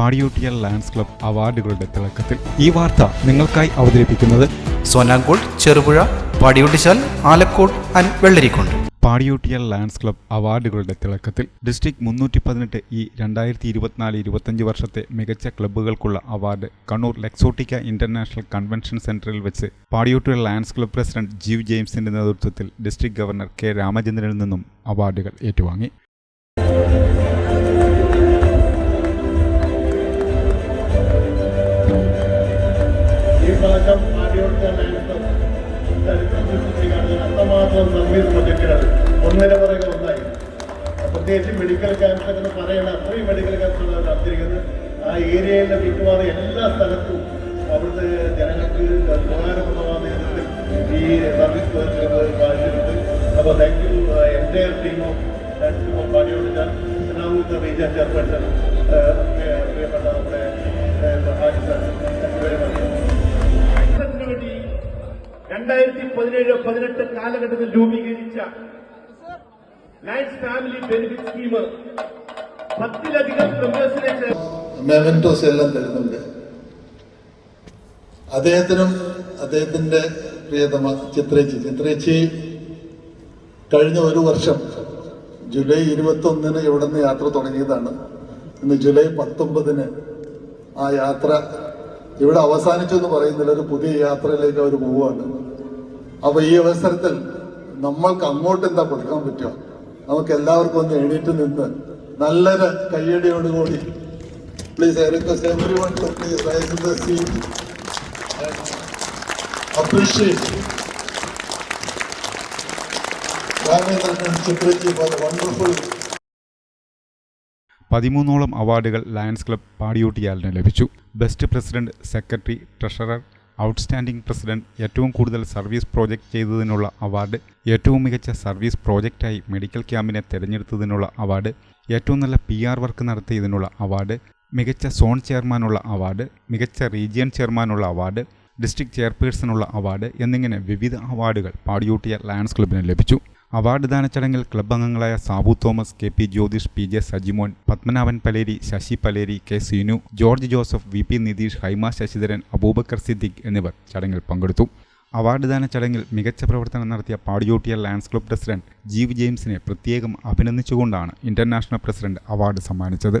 പാടിയൂട്ടിയ Lions club അവാർഡുകളുടെ തിളക്കത്തിൽ ഈ വാർത്ത നിങ്ങൾക്കായി അവതരിപ്പിക്കുന്നത് സോനാങ്കോട് ചെറുപുഴ പാടിയൊട്ടിച്ചാൽ ആലക്കോട് ആൻഡ് വെള്ളരിക്കുണ്ട്. പാടിയൂട്ടിയ ലാൻഡ്സ് ക്ലബ് അവാർഡുകളുടെ തിളക്കത്തിൽ ഡിസ്ട്രിക്ട് മുന്നൂറ്റി പതിനെട്ട് ഈ രണ്ടായിരത്തി ഇരുപത്തിനാല് ഇരുപത്തഞ്ച് വർഷത്തെ മികച്ച ക്ലബ്ബുകൾക്കുള്ള അവാർഡ് കണ്ണൂർ ലെക്സോട്ടിക്ക ഇന്റർനാഷണൽ കൺവെൻഷൻ സെന്ററിൽ വെച്ച് പാടിയൂട്ടിയ ലാൻഡ്സ് ക്ലബ് പ്രസിഡന്റ് ജീവ് ജെയിംസിന്റെ നേതൃത്വത്തിൽ ഡിസ്ട്രിക്ട് ഗവർണർ കെ രാമചന്ദ്രനിൽ നിന്നും അവാർഡുകൾ ഏറ്റുവാങ്ങി. പ്രാവശ്യം ആദ്യത്തെ ലൈനത്തും ചരിത്രം സൃഷ്ടിക്കുകയാണ് അത്രമാത്രം സർവീസ് പ്രൊജക്റ്റുകൾ ഒന്നിനു പുറകെ ഒന്നായി. പ്രത്യേകിച്ച് മെഡിക്കൽ ക്യാമ്പ് എന്ന് പറയുന്ന അത്രയും മെഡിക്കൽ ക്യാമ്പുകൾ നടത്തിയിരിക്കുന്നത് ആ ഏരിയയിലെ മിക്കവാറും എല്ലാ സ്ഥലത്തും അവിടുത്തെ ജനങ്ങൾക്ക് ഉപകാരപ്രദമായ വിധത്തിൽ ഈ സർവീസ് കാണിച്ചിട്ടുണ്ട് അപ്പോൾ താങ്ക് യു എന്റെ ടീം ഓഫ് പാടിയോട് ഞാൻ റീജിയൻ ചെയർപേഴ്സൺ രണ്ടായിരത്തി പതിനേഴ് പതിനെട്ട് കാലഘട്ടത്തിൽ രൂപീകരിച്ച മെമെന്റോസ് എല്ലാം തരുന്നുണ്ട്. അദ്ദേഹത്തിനും അദ്ദേഹത്തിന്റെ പ്രിയതമ ചിത്രേച്ചി. ചിത്രേച്ചി കഴിഞ്ഞ ഒരു വർഷം ജൂലൈ ഇരുപത്തി ഒന്നിന് ഇവിടെ നിന്ന് യാത്ര തുടങ്ങിയതാണ്. ഇന്ന് ജൂലൈ പത്തൊമ്പതിന് ആ യാത്ര ഇവിടെ അവസാനിച്ചു എന്ന് പറയുന്നില്ല. ഒരു പുതിയ യാത്രയിലേക്ക് അവർ പോവുകയാണ്. അപ്പൊ ഈ അവസരത്തിൽ നമ്മൾക്ക് അങ്ങോട്ട് എന്താ കൊടുക്കാൻ പറ്റുക? നമുക്ക് എല്ലാവർക്കും ഒന്ന് എണീറ്റ് നിന്ന് നല്ലൊരു കയ്യടിയോടുകൂടി പ്ലീസ് the wonderful. പതിമൂന്നോളം അവാർഡുകൾ ലയൺസ് ക്ലബ് പാടിയൂട്ടിയാലിന് ലഭിച്ചു. Best president secretary treasurer outstanding president ഏറ്റവും കൂടുതൽ സർവീസ് പ്രോജക്റ്റ് ചെയ്തതിനുള്ള അവാർഡ് ഏറ്റവും മികച്ച സർവീസ് പ്രോജക്റ്റായി മെഡിക്കൽ ക്യാമ്പിനെ തിരഞ്ഞെടുത്തതിനുള്ള അവാർഡ് ഏറ്റവും നല്ല പി ആർ വർക്ക് നടത്തിയതിനുള്ള അവാർഡ് മികച്ച സോൺ ചെയർമാനുള്ള അവാർഡ് മികച്ച റീജിയൻ ചെയർമാനുള്ള അവാർഡ് ഡിസ്ട്രിക്ട് ചെയർപേഴ്സണുള്ള അവാർഡ് എന്നിങ്ങനെ വിവിധ അവാർഡുകൾ പാടിയൂട്ടിയ ലയൺസ് ക്ലബിന് ലഭിച്ചു. അവാർഡ് ദാന ചടങ്ങിൽ ക്ലബ് അംഗങ്ങളായ Sabu Thomas K P Jyothish P J Sajimon Padmanabhan Paleri Sasi Paleri K Seenu George Joseph V P Nitheesh Haima Sasidharan Abubakar Siddique എന്നിവർ ചടങ്ങിൽ പങ്കെടുത്തു. അവാർഡ് ദാന ചടങ്ങിൽ മികച്ച പ്രവർത്തനം നടത്തിയ പാടിയോട്ടിയ ലയൺസ് ക്ലബ് പ്രസിഡന്റ് ജീവ് ജെയിംസിനെ പ്രത്യേകം അഭിനന്ദിച്ചുകൊണ്ടാണ് ഇന്റർനാഷണൽ പ്രസിഡന്റ് അവാർഡ് സമ്മാനിച്ചത്.